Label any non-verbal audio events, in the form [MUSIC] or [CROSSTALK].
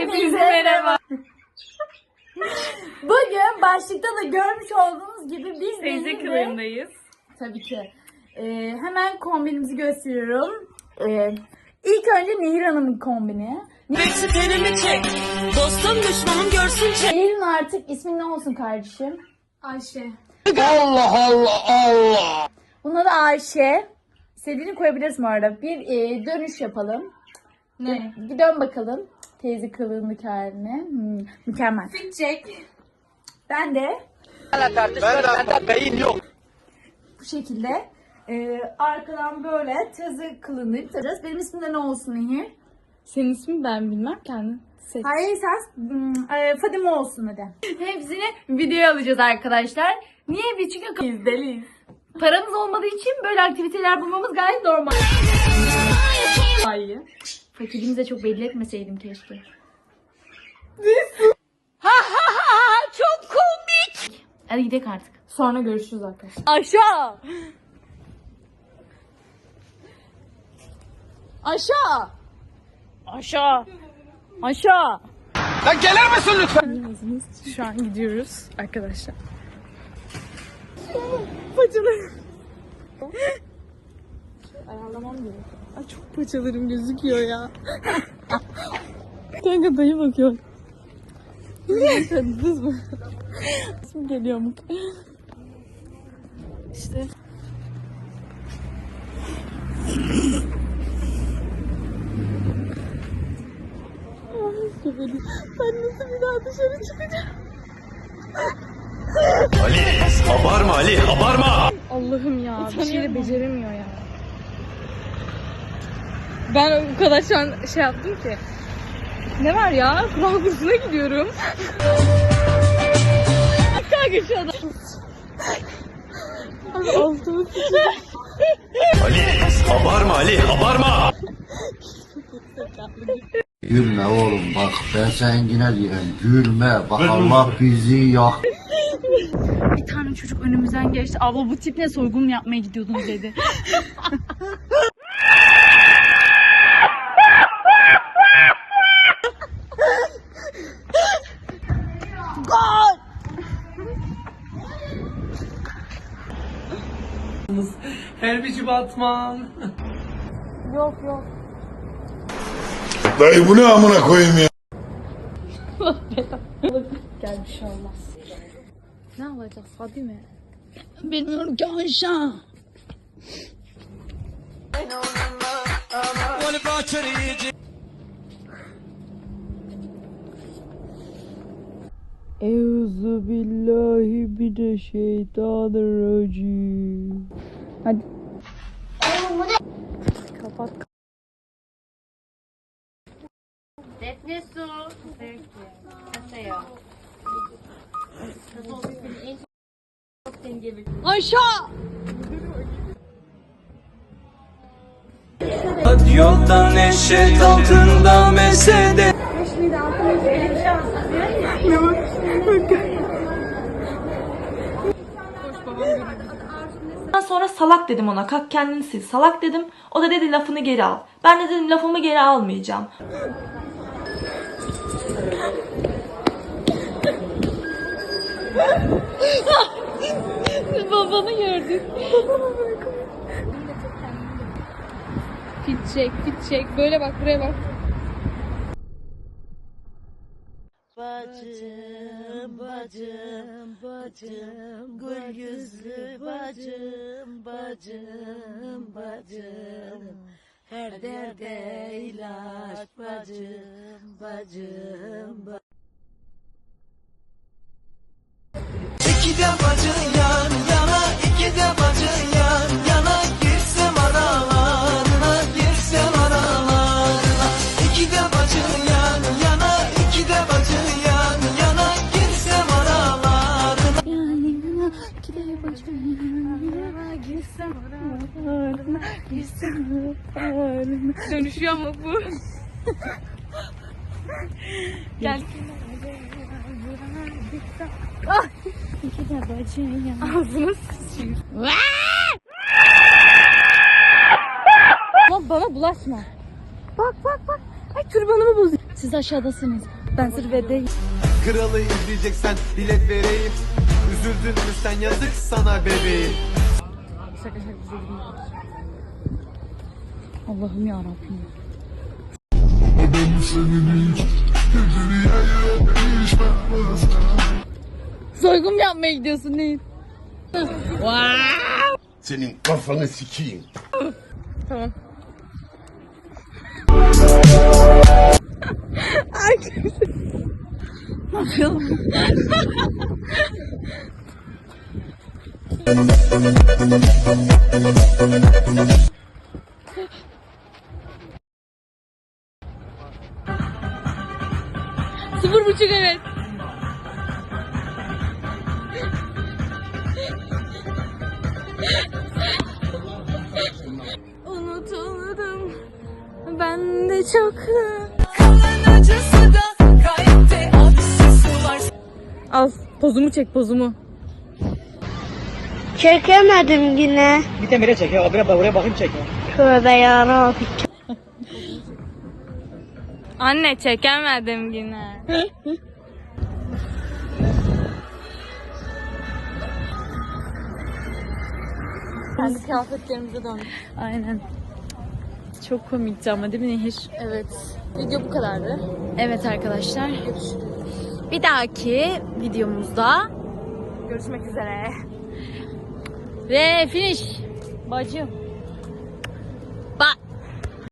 Hepinize merhaba. Bugün başlıkta da görmüş olduğunuz gibi biz Teyze ve- kılığındayız. Tabii ki. Ee, hemen kombinimizi gösteriyorum. Ee, ilk önce Nehir Hanım'ın kombini. Meksitenimi çek. Dostum düşmanım görsün çek. Nehir'in artık ismi ne olsun kardeşim? Ayşe. Bunun adı Ayşe. İstediğini koyabilirsin bu arada. Bir e, dönüş yapalım. Ne? Bir dön bakalım. Teyze kılığındaki haline. Hmm, mükemmel. Çek. Ben de Ben de beyin yok. bu şekilde e, arkadan böyle teyze kılığındayım. Taracağız. Benim ismim de ne olsun Nehir? Senin ismin ben bilmem kendin. Seç. Hayır sen hmm, e, Fadime olsun hadi. Hepsini videoya alacağız arkadaşlar. Niye biz çünkü biz deliyiz. Paramız olmadığı için böyle aktiviteler bulmamız gayet normal. Hayır. Fakirliğimizi de çok belli etmeseydim keşke. Çok komik. Hadi gidelim artık. Sonra görüşürüz arkadaşlar. Aşağı. Aşağı. Aşağı. Aşağı. Lan gelir misin lütfen? Şu an gidiyoruz arkadaşlar. Paçalarım. Ayarlamam gerekiyor. Ay çok paçalarım gözüküyor ya. Kanka dayı bakıyor. Tanıdınız mı? İsmi geliyor mu? İşte. Ay. Ben nasıl bir daha dışarı çıkacağım? Ali abarma Ali abarma. Allah'ım ya bir şey de beceremiyor ya. Ben o kadar şu an şey yaptım ki. Ne var ya? Kur'an kursuna gidiyorum. Kanka şu adam. Abi sıçıyor. Ali abarma Ali abarma. Gülme oğlum bak ben zengine diyeyim gülme bak Allah bizi yak Bir tane çocuk önümüzden geçti. Abla bu tip ne soygun mu yapmaya gidiyordunuz dedi. [LAUGHS] Herbici Batman. Dayı bu ne amına koyayım ya? Gel bir şey olmaz. Ne alacağız Fadime? Bilmiyorum ki aşağı. Euzu billahi mineşşeytanirracim. Hadi. Kapat. Defne su. Peki. Dengeli. Aşağı. Yolda neşet altında mesede. Ondan sonra salak dedim ona. Kalk kendini sil. Salak dedim. O da dedi lafını geri al. Ben de dedim lafımı geri almayacağım. [LAUGHS] Babanı gördük. Fit çek, fit çek. Böyle bak, buraya bak. Bacım, bacım, gül yüzlü bacım, bacım, bacım. Her derde ilaç bacım, bacım, bacım. Dönüşüyor mu bu? Gel. Ah! Ağzına sıçayım. Lan bana bulaşma. Bak bak bak. Ay türbanımı bozuyor. Siz aşağıdasınız. Ben zirvedeyim. Kralı izleyeceksen bilet vereyim Üzüldün mü sen yazık sana bebeğim Şaka şaka bize gidiyoruz. Allah'ım ya Rabbim. Soygun mu yapmaya gidiyorsun Nehir? Senin kafanı sikeyim. Tamam. [LAUGHS] ne yapalım? Sıfır buçuk evet. Unutuldım. Ben de çok Al pozumu çek pozumu. Çekemedim yine. Bir temire çek ya. Buraya, buraya bakayım çek. Tövbe yarabbim. Anne çekemedim yine. Kendi kıyafetlerimize döndük. Aynen. Çok komikti ama değil mi Nehir? Evet. Video bu kadardı. Evet arkadaşlar. Görüşürüz. Bir dahaki videomuzda görüşmek üzere. Ve finish. Bacım.